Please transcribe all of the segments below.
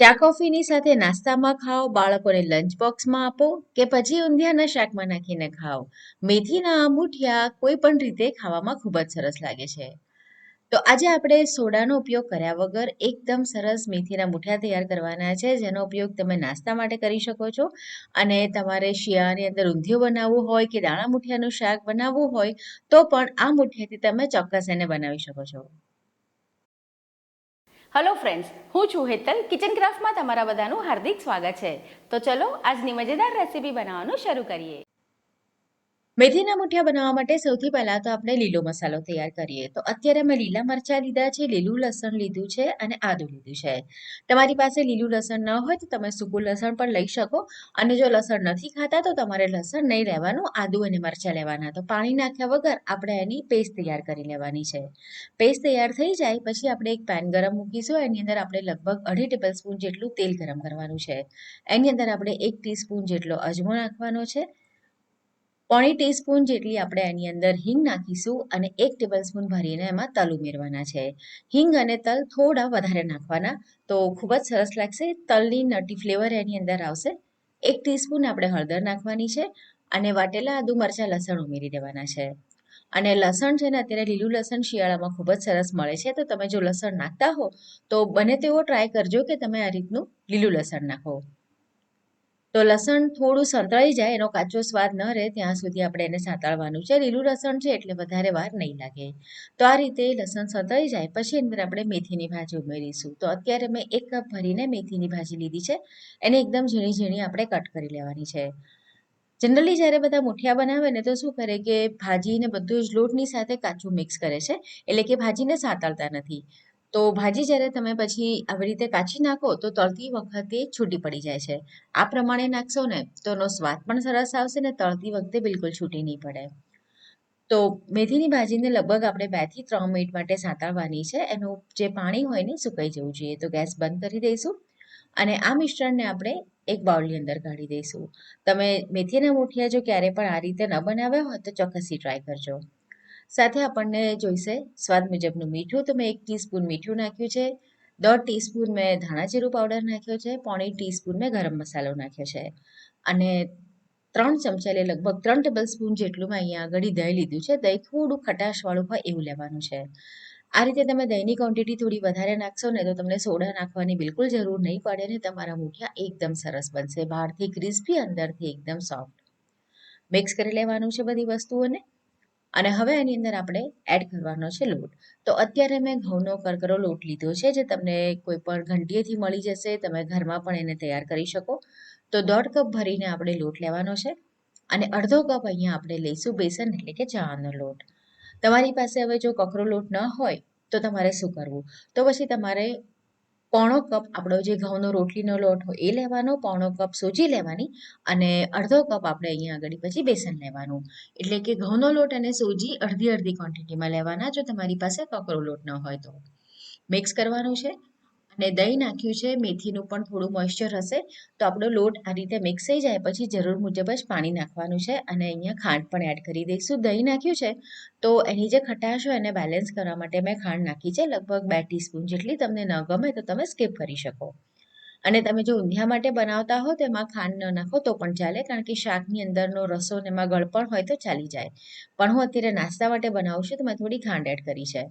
ચા કોફીની સાથે નાસ્તામાં ખાઓ, બાળકોને લંચ બોક્સમાં આપો કે પછી ઊંધિયાના શાકમાં નાખીને ખાઓ. મેથીના આ મુઠિયા કોઈ પણ રીતે ખાવામાં ખૂબ જ સરસ લાગે છે. તો આજે આપણે સોડાનો ઉપયોગ કર્યા વગર એકદમ સરસ મેથીના મુઠિયા તૈયાર કરવાના છે, જેનો ઉપયોગ તમે નાસ્તા માટે કરી શકો છો. અને તમારે શિયાળાની અંદર ઊંધિયું બનાવવું હોય કે દાણા મુઠિયાનું શાક બનાવવું હોય તો પણ આ મુઠિયાથી તમે ચોક્કસ એને બનાવી શકો છો. હલો ફ્રેન્ડ્સ હું છું હેતલ. કિચન ક્રાફ્ટમાં તમારા બધાનું હાર્દિક સ્વાગત છે. તો ચલો આજની મજેદાર રેસીપી બનાવવાનું શરૂ કરીએ. મેથીના મુઠિયા બનાવવા માટે સૌથી પહેલા તો આપણે લીલો મસાલો તૈયાર કરીએ. તો અત્યારે મેં લીલા મરચાં લીધા છે, લીલું લસણ લીધું છે અને આદું લીધું છે. તમારી પાસે લીલું લસણ ન હોય તો તમે સૂકું લસણ પણ લઈ શકો. અને જો લસણ નથી ખાતા તો તમારે લસણ નહીં લેવાનું આદું અને મરચાં લેવાના. તો પાણી નાખ્યા વગર આપણે એની પેસ્ટ તૈયાર કરી લેવાની છે. પેસ્ટ તૈયાર થઈ જાય પછી આપણે એક પેન ગરમ મૂકીશું. એની અંદર આપણે લગભગ અઢી ટેબલ સ્પૂન જેટલું તેલ ગરમ કરવાનું છે. એની અંદર આપણે એક ટીસ્પૂન જેટલો અજમો નાખવાનો છે. પોણી ટીસ્પૂન જેટલી આપણે એની અંદર હિંગ નાખીશું અને એક ટેબલ સ્પૂન ભરીને એમાં તલ ઉમેરવાના છે. હિંગ અને તલ થોડા વધારે નાખવાના, તો ખૂબ જ સરસ લાગશે. તલની નટી ફ્લેવર એની અંદર આવશે. એક ટીસ્પૂન આપણે હળદર નાખવાની છે અને વાટેલા આદુ મરચાં લસણ ઉમેરી દેવાના છે. અને લસણ છે ને અત્યારે લીલું લસણ શિયાળામાં ખૂબ જ સરસ મળે છે, તો તમે જો લસણ નાખતા હો, તો બને તેવો ટ્રાય કરજો કે તમે આ રીતનું લીલું લસણ નાખો. તો લસણ થોડું સંતળાઈ જાય, એનો કાચો સ્વાદ ન રહે, ત્યાં સુધી આપણે એને સાંતળવાનું છે. લીલું લસણ છે એટલે વધારે વાર નહીં લાગે. તો આ રીતે લસણ સંતળાઈ જાય, પછી અંદર આપણે મેથીની ભાજી ઉમેરીશું. તો અત્યારે મેં એક કપ ભરીને મેથીની ભાજી લીધી છે. એને એકદમ ઝીણી ઝીણી આપણે કટ કરી લેવાની છે. જનરલી જ્યારે બધા મુઠિયા બનાવે ને તો શું કરે કે ભાજીને બધું જ લોટની સાથે કાચું મિક્સ કરે છે. એટલે કે ભાજીને સાંતળતા નથી. તો ભાજી જ્યારે તમે પછી આવી રીતે કાચી નાખો તો તળતી વખતે છૂટી પડી જાય છે. આ પ્રમાણે નાખશો ને તો એનો સ્વાદ પણ સરસ આવશે ને તળતી વખતે બિલકુલ છૂટી નહીં પડે. તો મેથીની ભાજીને લગભગ આપણે બેથી ત્રણ મિનિટ માટે સાંતળવાની છે. એનું જે પાણી હોય ને સુકાઈ જવું જોઈએ. તો ગેસ બંધ કરી દઈશું અને આ મિશ્રણને આપણે એક બાઉલની અંદર કાઢી દઈશું. તમે મેથીના મુઠિયા જો ક્યારે પણ આ રીતે ન બનાવ્યા હોય તો ચોક્કસથી ટ્રાય કરજો. સાથે આપણને જોઈશે. સ્વાદ મુજબનું મીઠું. તો મેં એક ટીસ્પૂન મીઠું નાખ્યું છે. દોઢ ટીસ્પૂન મેં ધાણા જીરું પાવડર નાખ્યો છે. પોણી ટીસ્પૂન મેં ગરમ મસાલો નાખ્યો છે. અને ત્રણ ચમચા એટલે લગભગ ત્રણ ટેબલ સ્પૂન જેટલું મેં અહીંયા આગળ દહીં લીધું છે. દહીં થોડું ખટાશવાળું હોય એવું લેવાનું છે. આ રીતે તમે દહીંની ક્વોન્ટિટી થોડી વધારે નાખશો ને તો તમને સોડા નાખવાની બિલકુલ જરૂર નહીં પડે ને તમારા મૂઠિયા એકદમ સરસ બનશે. બહારથી ક્રિસ્પી અંદરથી એકદમ સોફ્ટ મિક્સ કરી લેવાનું છે બધી વસ્તુઓને. અને હવે એની અંદર આપણે એડ કરવાનો છે લોટ. તો અત્યારે મેં ઘઉંનો કરકરો લોટ લીધો છે, જે તમને કોઈ પણ ઘંટીએથી મળી જશે, તમે ઘરમાં પણ એને તૈયાર કરી શકો. તો દોઢ કપ ભરીને આપણે લોટ લેવાનો છે અને અડધો કપ અહીંયા આપણે લઈશું બેસન, એટલે કે ચાનો લોટ. તમારી પાસે હવે જો કકરો લોટ ન હોય, તો તમારે શું કરવું? તો પછી તમારે પોણો કપ આપણો જે ઘઉંનો રોટલીનો લોટ હોય એ લેવાનો, પોણો કપ સોજી લેવાની અને અડધો કપ આપણે અહીંયા આગળ પછી બેસન લેવાનું. એટલે કે ઘઉંનો લોટ અને સોજી અડધી અડધી ક્વોન્ટિટીમાં લેવાના જો તમારી પાસે કકરો લોટ ન હોય તો. મિક્સ કરવાનું છે. અને દહીં નાખ્યું છે, મેથીનું પણ થોડું મોઇશ્ચર હશે, તો આપણો લોટ આ રીતે મિક્સ થઈ જાય, પછી જરૂર મુજબ જ પાણી નાખવાનું છે અને અહીંયા ખાંડ પણ એડ કરી દઈશું. દહીં નાખ્યું છે, તો એની જે ખટાશ હોય એને બેલેન્સ કરવા માટે મેં ખાંડ નાખી છે, લગભગ બે ટીસ્પૂન જેટલી. તમને ન ગમે તો તમે સ્કીપ કરી શકો. અને તમે જો ઊંધિયા માટે બનાવતા હો, તો એમાં ખાંડ ન નાખો, તો પણ ચાલે, કારણ કે શાકની અંદરનો રસો ને એમાં ગળપણ હોય તો ચાલી જાય. પણ હું અત્યારે નાસ્તા માટે બનાવું છું, તો મેં થોડી ખાંડ એડ કરી છે.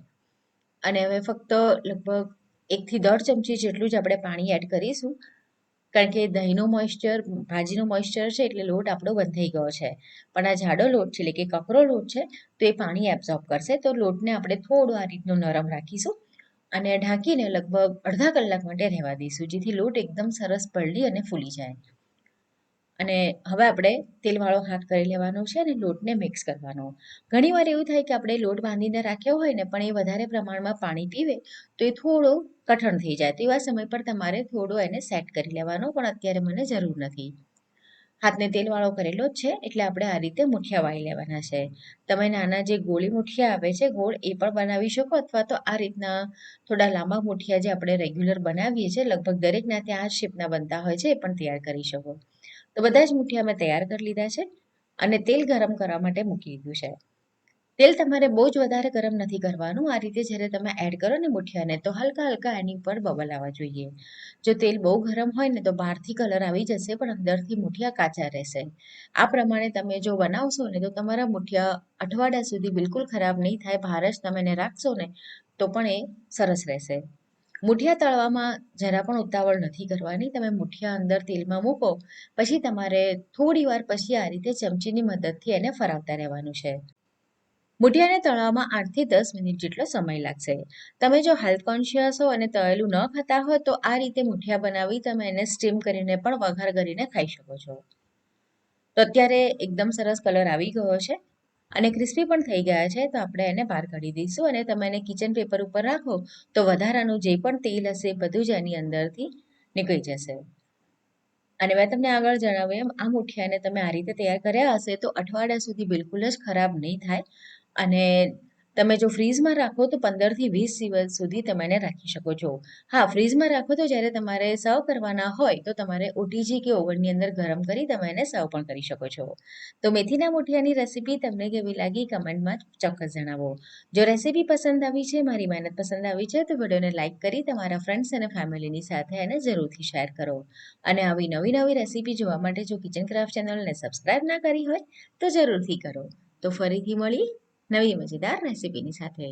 અને હવે ફક્ત લગભગ એકથી દોઢ ચમચી જેટલું જ આપણે પાણી એડ કરીશું. કારણ કે દહીંનું મોઇશ્ચર ભાજીનું મોઇશ્ચર છે એટલે લોટ આપણો બંધ થઈ ગયો છે. પણ આ જાડો લોટ છે, એટલે કે કકરો લોટ છે, તો એ પાણી એબ્ઝોર્બ કરશે. તો લોટને આપણે થોડું આ રીતનું નરમ રાખીશું અને ઢાંકીને લગભગ અડધા કલાક માટે રહેવા દઈશું, જેથી લોટ એકદમ સરસ પલળી અને ફૂલી જાય. અને હવે આપણે તેલવાળો હાથ કરી લેવાનો છે અને લોટને મિક્સ કરવાનો. ઘણીવાર એવું થાય કે આપણે લોટ બાંધીને રાખ્યો હોય ને, પણ એ વધારે પ્રમાણમાં પાણી પીવે, તો એ થોડો કઠણ થઈ જાય. તો એવા સમય પર તમારે થોડો એને સેટ કરી લેવાનો, પણ અત્યારે મને જરૂર નથી. હાથને તેલવાળો કરેલો જ છે, એટલે આપણે આ રીતે મુઠિયા વાળી લેવાના છે. તમે નાના જે ગોળી મુઠિયા આવે છે, ગોળ, એ પણ બનાવી શકો, અથવા તો આ રીતના થોડા લાંબા મુઠિયા જે આપણે રેગ્યુલર બનાવીએ છીએ, લગભગ દરેકના ત્યાં આ શેપના બનતા હોય છે, એ પણ તૈયાર કરી શકો. તો બધા જ મુઠિયા મેં તૈયાર કરી લીધા છે અને તેલ ગરમ કરવા માટે મૂકી દીધું છે. તેલ તમારે બહુ જ વધારે ગરમ નથી કરવાનું. આ રીતે જ્યારે તમે એડ કરો ને મુઠિયાને તો હલકા હલકા એની ઉપર બબલ આવવા જોઈએ. જો તેલ બહુ ગરમ હોય ને, તો બહારથી કલર આવી જશે, પણ અંદરથી મુઠિયા કાચા રહેશે. આ પ્રમાણે તમે જો બનાવશો ને, તો તમારા મુઠિયા અઠવાડિયા સુધી બિલકુલ ખરાબ નહીં થાય. બહાર જ તમે એને રાખશો ને, તો પણ એ સરસ રહેશે. મુઠિયા તળવામાં જરા પણ ઉતાવળ નથી કરવાની. તમે મુઠિયા અંદર તેલમાં મૂકો, પછી તમારે થોડી વાર પછી આ રીતે ચમચીની મદદથી એને ફરાવતા રહેવાનું છે. મુઠિયાને તળવામાં આઠથી દસ મિનિટ જેટલો સમય લાગશે. તમે જો હેલ્થ કોન્શિયસ હો અને તળેલું ન ખાતા હો, તો આ રીતે મુઠિયા બનાવી તમે એને સ્ટીમ કરીને પણ વઘાર કરીને ખાઈ શકો છો. તો અત્યારે એકદમ સરસ કલર આવી ગયો છે. અને ક્રિસ્પી પણ થઈ ગયા છે, તો આપણે એને બહાર કાઢી દઈશું અને તમે એને કિચન પેપર ઉપર રાખો, તો વધારાનું જે પણ તેલ હશે બધું જ એની અંદરથી નીકળી જશે. અને મેં તમને આગળ જણાવ્યું એમ, આ મુઠિયાને તમે આ રીતે તૈયાર કર્યા હશે તો અઠવાડિયા સુધી બિલકુલ જ ખરાબ નહીં થાય. અને તમે જો ફ્રીઝમાં રાખો તો પંદરથી વીસ દિવસ સુધી તમે એને રાખી શકો છો. હા, ફ્રીઝમાં રાખો તો જ્યારે તમારે સર્વ કરવાના હોય તો તમારે ઓટીજી કે ઓવનની અંદર ગરમ કરી તમે એને સર્વ પણ કરી શકો છો. તો મેથીના મોઠિયાની રેસીપી તમને કેવી લાગી કમેન્ટમાં ચોક્કસ જણાવો. જો રેસીપી પસંદ આવી છે, મારી મહેનત પસંદ આવી છે, તો વિડીયોને લાઇક કરી તમારા ફ્રેન્ડ્સ અને ફેમિલીની સાથે એને જરૂરથી શેર કરો. અને આવી નવી નવી રેસીપી જોવા માટે જો કિચન ક્રાફ્ટ ચેનલને સબસ્ક્રાઇબ ના કરી હોય તો જરૂરથી કરો. તો ફરીથી મળી નવી મજેદાર રેસીપીની સાથે